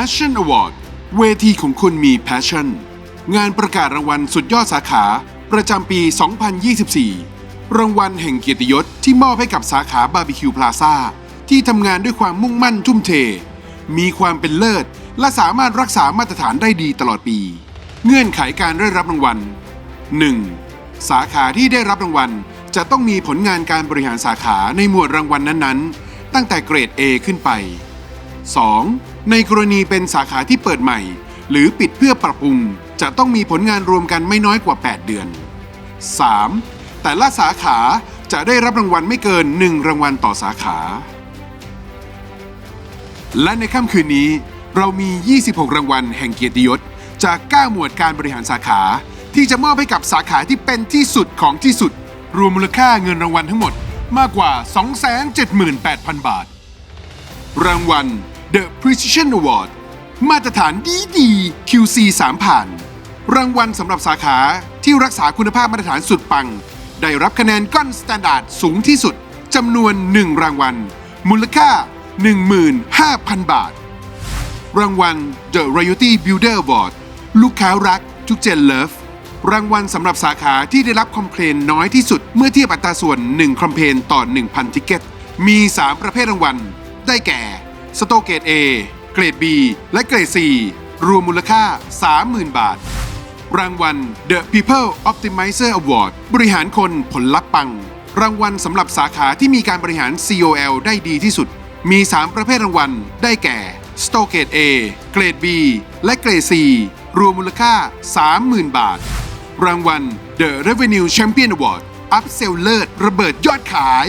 Passion Award เวทีของคุณมี Passion งานประกาศรางวัลสุดยอดสาขา ประจำปี 2024 รางวัลแห่งเกียรติยศที่มอบให้กับสาขาบาร์บีคิวพลาซ่าที่ทำงานด้วยความมุ่งมั่นทุ่มเท มีความเป็นเลิศ และสามารถรักษามาตรฐานได้ดีตลอดปี เงื่อนไขการได้รับรางวัล 1. สาขาที่ได้รับรางวัลจะต้องมีผลงานการบริหารสาขาในหมวดรางวัลนั้นๆ ตั้งแต่เกรด A ขึ้นไป 2. ในกรณีเป็นสาขาที่เปิดใหม่ หรือปิดเพื่อปรับปรุง จะต้องมีผลงานรวมกันไม่น้อยกว่า 8 เดือน 3. แต่ละสาขาจะได้รับรางวัลไม่เกิน 1 รางวัลต่อสาขา และในค่ำคืนนี้ เรามี 26 รางวัลแห่งเกียรติยศ จาก 9 หมวดการบริหารสาขา ที่จะมอบให้กับสาขาที่เป็นที่สุดของที่สุด รวมมูลค่าเงินรางวัลทั้งหมดมากกว่า 278,000 บาท รางวัล The Precision Award มาตรฐานดีดี QC 3ผ่าน รางวัลสำหรับสาขาที่รักษาคุณภาพมาตรฐานสุดปัง ได้รับคะแนนก้อนสแตนดาร์ดสูงที่สุดจำนวน 1 รางวัล มูลค่า 15,000 บาท รางวัล The Royalty Builder Award ลูกค้ารักทุกเจนเลิฟรางวัลสำหรับสาขาที่ได้รับคอมเพลนน้อยที่สุดเมื่อเทียบอัตราส่วน 1 คอมเพลนต่อ 1,000ทิเก็ตมี 3 ประเภทรางวัล ได้แก่ สโตเกต A เกรด B และเกรด C รวมมูลค่า 30,000 บาท รางวัล The People Optimizer Award บริหารคนผลลัพธ์ปัง รางวัลสำหรับสาขาที่มีการบริหาร COL ได้ดีที่สุด มี 3 ประเภทรางวัล ได้แก่ s t o g a t e A เกรด B และเกรด C รวมมูลค่า 30,000 บาท รางวัล The Revenue Champion Award อัพเซลเลิศระเบิดยอดขาย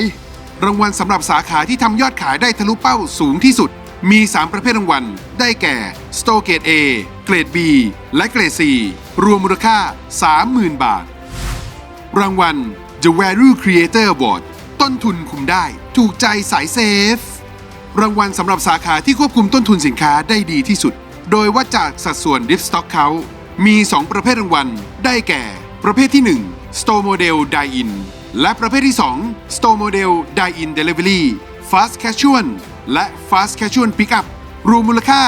รางวัลสำหรับสาขาที่ทำยอดขายได้ทะลุเป้าสูงที่สุด มี 3 ประเภทรางวัล ได้แก่ s t o g a t e A เกรด B และเกรด C รวมมูลค่า 30,000 บาท รางวัล The Value Creator Award ต้นทุนคุมได้ ถูกใจสายเซฟ รางวัลสำหรับสาขาที่ควบคุมต้นทุนสินค้าได้ดีที่สุด โดยวัดจากสัดส่วนดิฟสต็อกเขามี 2 ประเภทรางวัล ได้แก่ ประเภทที่ 1 Store Model Die In และประเภทที่ 2 Store Model Die In Delivery Fast Casual และ Fast Casual Pickup รวมมูลค่า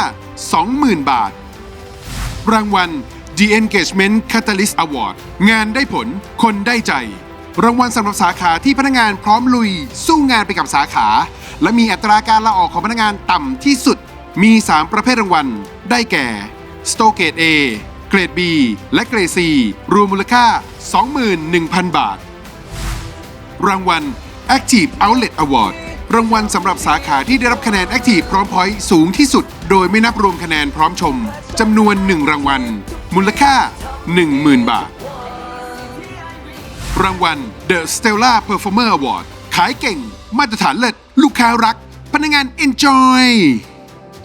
20,000 บาท รางวัล The Engagement Catalyst Award งานได้ผล คนได้ใจ รางวัลสำหรับสาขาที่พนักงานพร้อมลุย สู้งานไปกับสาขา และมีอัตราการลาออกของพนักงานต่ำที่สุด มี 3 ประเภทรางวัล ได้แก่ s t o g a t e A เกรด B และเกรด C รวมมูลค่า 21,000 บาท รางวัล Active Outlet Award รางวัลสำหรับสาขาที่ได้รับคะแนน Active พร้อมพอยต์สูงที่สุด โดยไม่นับรวมคะแนนพร้อมชมจำนวน 1 รางวัล มูลค่า 10,000 บาท รางวัล The Stella Performer Award ขายเก่ง มาตรฐานเลิศ ลูกค้ารัก พนักงาน Enjoy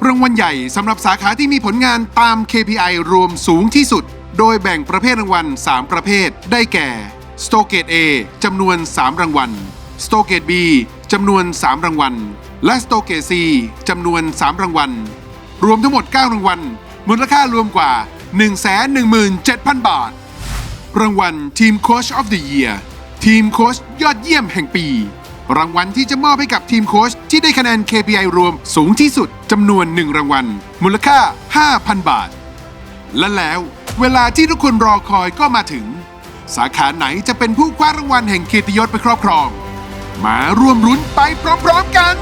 รางวัลใหญ่สำหรับสาขาที่มีผลงานตาม KPI รวมสูงที่สุด โดยแบ่งประเภทรางวัล 3 ประเภท ได้แก่ s t o g a t e A จำนวน 3 รางวัล s t o g a t e B จำนวน 3 รางวัล และ s t o g a t e C จำนวน 3 รางวัล รวมทั้งหมด 9 รางวัล มูลค่ารวมกว่า 117,000 บาท รางวัลทีมโค้ช of the year ทีมโค้ชยอดเยี่ยมแห่งปี รางวัลที่จะมอบให้กับทีมโค้ชที่ได้คะแนน KPI รวมสูงที่สุดจำนวน 1 รางวัล มูลค่า 5,000 บาท และแล้ว เวลาที่ทุกคนรอคอยก็มาถึง สาขาไหนจะเป็นผู้คว้ารางวัลแห่งเกียรติยศไปครอบครอง มาร่วมรุ้นไปพร้อมๆกัน